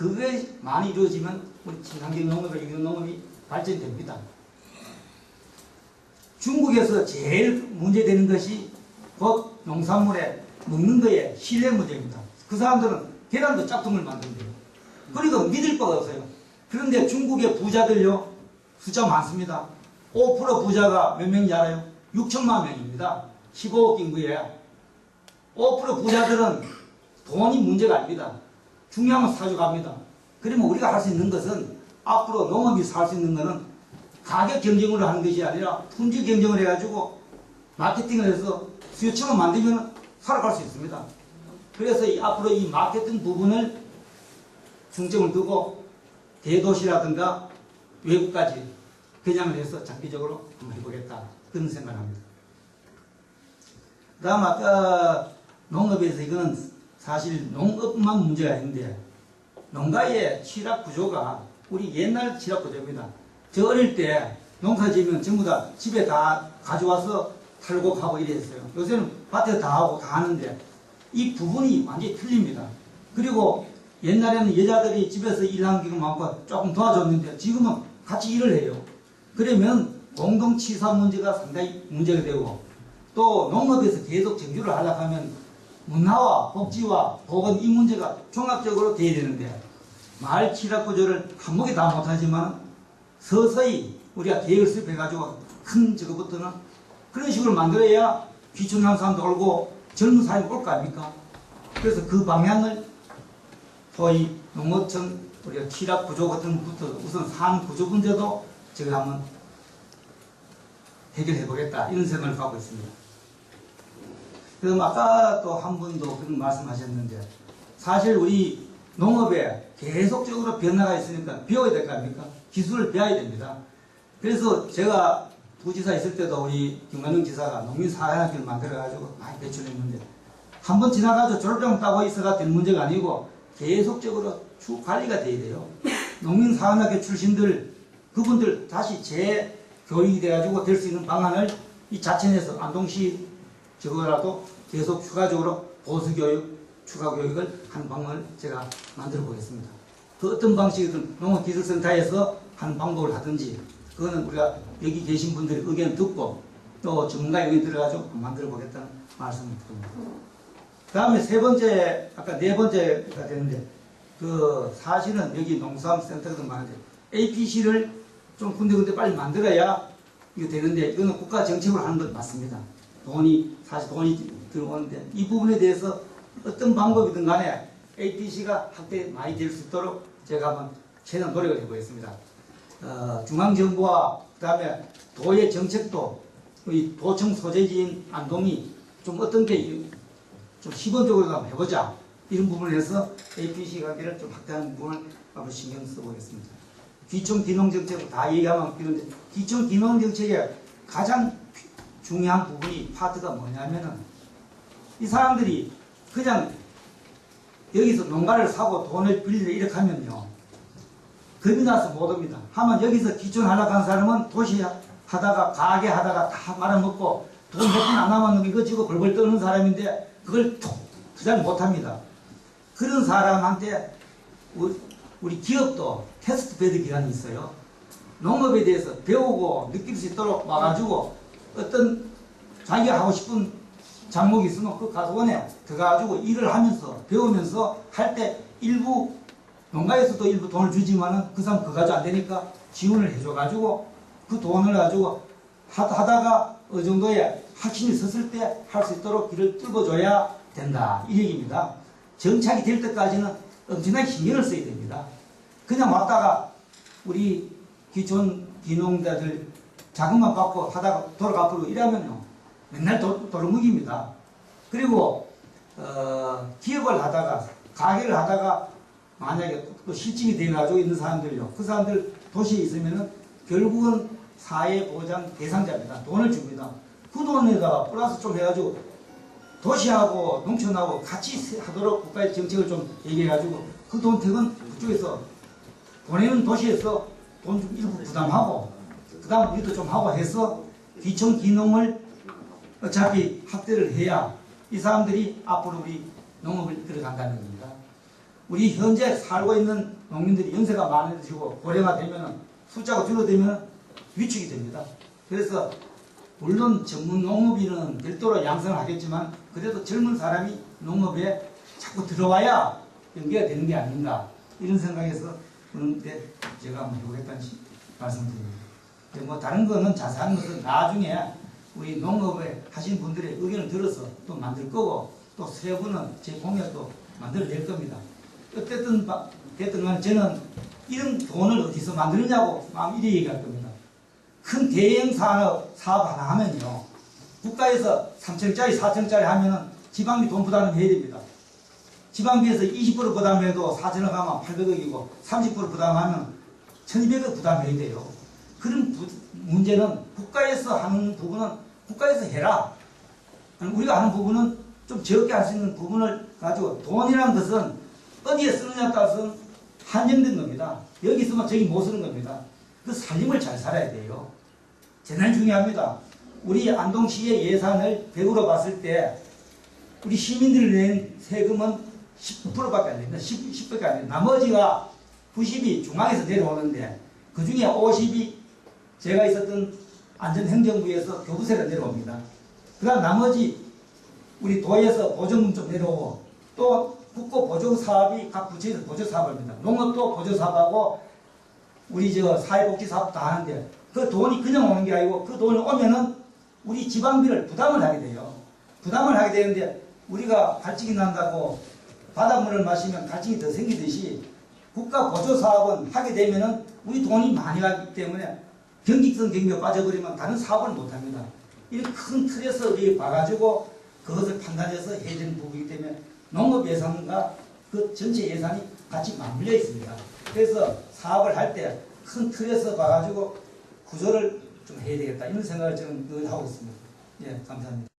그게 많이 이루어지면 우리 친환경 농업과 유기농 농업이 발전됩니다. 중국에서 제일 문제되는 것이 곧 농산물에 먹는 거에 신뢰 문제입니다. 그 사람들은 계란도 짝퉁을 만든대요. 그러니까 믿을 바가 없어요. 그런데 중국의 부자들요, 숫자 많습니다. 5% 부자가 몇 명인지 알아요? 6천만 명입니다. 15억 인구에. 5% 부자들은 돈이 문제가 아닙니다. 중요한 건 사주갑니다. 그러면 우리가 할 수 있는 것은 앞으로 농업이 살 수 있는 것은 가격 경쟁으로 하는 것이 아니라 품질 경쟁을 해가지고 마케팅을 해서 수요층을 만들면 살아갈 수 있습니다. 그래서 이 앞으로 이 마케팅 부분을 중점을 두고 대도시라든가 외국까지 겨냥을 해서 장기적으로 한번 해보겠다. 그런 생각합니다. 그 다음 아까 농업에서 이거는 사실 농업만 문제가 아닌데 농가의 취락 구조가 우리 옛날 취락 구조입니다. 저 어릴 때 농사 지으면 전부 다 집에 다 가져와서 탈곡하고 이랬어요. 요새는 밭에서 다 하고 다 하는데 이 부분이 완전히 틀립니다. 그리고 옛날에는 여자들이 집에서 일하는 경우 많고 조금 도와줬는데 지금은 같이 일을 해요. 그러면 공동치사 문제가 상당히 문제가 되고 또 농업에서 계속 정규를 하려고 하면 문화와 복지와 보건 이 문제가 종합적으로 돼야 되는데 마을 취락 구조를 한목에 다 못하지만 서서히 우리가 계획을 수립해가지고 큰 저거부터는 그런 식으로 만들어야 귀촌한 사람도 올고 젊은 사람이 올 거 아닙니까? 그래서 그 방향을 소위 농어촌 우리가 취락 구조 같은 것부터 우선 산 구조 문제도 제가 한번 해결해 보겠다 이런 생각을 갖고 있습니다. 그럼 아까 또 한 분도 그런 말씀하셨는데 사실 우리 농업에 계속적으로 변화가 있으니까 배워야 될 거 아닙니까? 기술을 배워야 됩니다. 그래서 제가 부지사 있을 때도 우리 김관영 지사가 농민사회학교를 만들어가지고 많이 배출했는데 한 번 지나가지고 졸업장 따고 있어가 된 문제가 아니고 계속적으로 쭉 관리가 돼야 돼요. 농민사회학교 출신들 그분들 다시 재교육이 돼가지고 될 수 있는 방안을 이 자체에서 안동시 저거라도 계속 추가적으로 보수교육, 추가교육을 하는 방법을 제가 만들어 보겠습니다. 그 어떤 방식이든 농업기술센터에서 하는 방법을 하든지 그거는 우리가 여기 계신 분들의 의견 듣고 또 전문가 의견 들어가지고 만들어 보겠다는 말씀을 드립니다. 그 다음에 세 번째, 아까 네 번째가 되는데 그 사실은 여기 농산센터도 많은데 APC를 좀 군데군데 빨리 만들어야 이거 되는데 이거는 국가 정책으로 하는 건 맞습니다. 돈이 사실 돈이 들어오는데 이 부분에 대해서 어떤 방법이든 간에 APC가 확대 많이 될 수 있도록 제가 한번 최대한 노력을 해보겠습니다. 어, 중앙정부와 그 다음에 도의 정책도 우리 도청 소재지인 안동이 좀 어떤 게 좀 시범적으로 한번 해보자 이런 부분을 해서 APC 관계를 좀 확대하는 부분을 한번 신경 써보겠습니다. 기총 기농 정책 다 얘기하면 그런데 기총 기농 정책의 가장 중요한 부분이 파트가 뭐냐면은 이 사람들이 그냥 여기서 농가를 사고 돈을 빌려 이렇게 하면요 겁이 나서 못 옵니다. 하면 여기서 기존 하려고 한 사람은 도시 하다가 가게 하다가 다 말아먹고 돈 몇 푼 안 남았는 거 이거 지고 벌벌 떠는 사람인데 그걸 툭 투자를 못 합니다. 그런 사람한테 우리, 기업도 테스트 베드 기간이 있어요. 농업에 대해서 배우고 느낄 수 있도록 와가지고 어떤 자기가 하고 싶은 장목이 있으면 그 가수원에 들어가가지고 일을 하면서 배우면서 할 때 일부 농가에서도 일부 돈을 주지만은 그 사람 그거 가지고 안 되니까 지원을 해줘가지고 그 돈을 가지고 하- 하다가 어느 정도의 확신이 섰을 때 할 수 있도록 길을 뚫어줘야 된다. 이 얘기입니다. 정착이 될 때까지는 엄청나게 신경을 써야 됩니다. 그냥 왔다가 우리 기존 기농자들 자금만 받고 하다가 돌아가버리고 이러면요. 맨날 도, 도루묵입니다. 그리고 어, 기업을 하다가 가게를 하다가 만약에 또 실직이 돼가지고 있는 사람들요. 그 사람들 도시에 있으면은 결국은 사회보장 대상자입니다. 돈을 줍니다. 그 돈에다가 플러스 좀 해가지고 도시하고 농촌하고 같이 하도록 국가의 정책을 좀 얘기해가지고 그 돈택은 그쪽에서 보내는 도시에서 돈 좀 일부 부담하고 그 다음 우리도 좀 하고 해서 기청 기농을 어차피 확대를 해야 이 사람들이 앞으로 우리 농업을 들어간다는 겁니다. 우리 현재 살고 있는 농민들이 연세가 많아지고 고령화 되면 숫자가 줄어들면 위축이 됩니다. 그래서 물론 전문 농업인은 별도로 양성을 하겠지만 그래도 젊은 사람이 농업에 자꾸 들어와야 연계가 되는 게 아닌가 이런 생각에서 그런데 제가 한번 해보겠다는 시- 말씀드립니다. 뭐 다른 거는 자세한 것은 나중에 우리 농업에 하신 분들의 의견을 들어서 또 만들 거고 또세 분은 제 공약도 만들어낼 겁니다. 어쨌든 바- 됐든 간에 저는 이런 돈을 어디서 만드느냐고 막 이래 얘기할 겁니다. 큰 대형 산업 사업 하나 하면요. 국가에서 3천짜리, 4천짜리 하면은 지방비 돈 부담을 해야 됩니다. 지방비에서 20% 부담해도 4천억 하면 800억이고 30% 부담하면 1200억 부담해야 돼요. 그런 부- 문제는 국가에서 하는 부분은 국가에서 해라. 우리가 하는 부분은 좀 적게 할 수 있는 부분을 가지고 돈이라는 것은 어디에 쓰느냐에 따라서는 한정된 겁니다. 여기 쓰면 저기 못 쓰는 겁니다. 그 살림을 잘 살아야 돼요. 대단히 중요합니다. 우리 안동시의 예산을 100으로 봤을 때 우리 시민들이 낸 세금은 10%밖에 안 됩니다. 10, 10밖에 안 됩니다. 나머지가 90이 중앙에서 내려오는데 그 중에 50이 제가 있었던 안전행정부에서 교부세가 내려옵니다. 그 다음 나머지 우리 도에서 보조금 좀 내려오고 또 국고 보조 사업이 각 부처에서 보조 사업을 합니다. 농업도 보조 사업하고 우리 저 사회복지 사업 다 하는데 그 돈이 그냥 오는 게 아니고 그 돈이 오면은 우리 지방비를 부담을 하게 돼요. 부담을 하게 되는데 우리가 갈증이 난다고 바닷물을 마시면 갈증이 더 생기듯이 국가 보조 사업은 하게 되면은 우리 돈이 많이 가기 때문에 경직성 경비가 빠져버리면 다른 사업을 못 합니다. 이런 큰 틀에서 우리 봐가지고 그것을 판단해서 해야 되는 부분이기 때문에 농업 예산과 그 전체 예산이 같이 맞물려 있습니다. 그래서 사업을 할 때 큰 틀에서 봐가지고 구조를 좀 해야 되겠다 이런 생각을 저는 늘 하고 있습니다. 예, 감사합니다.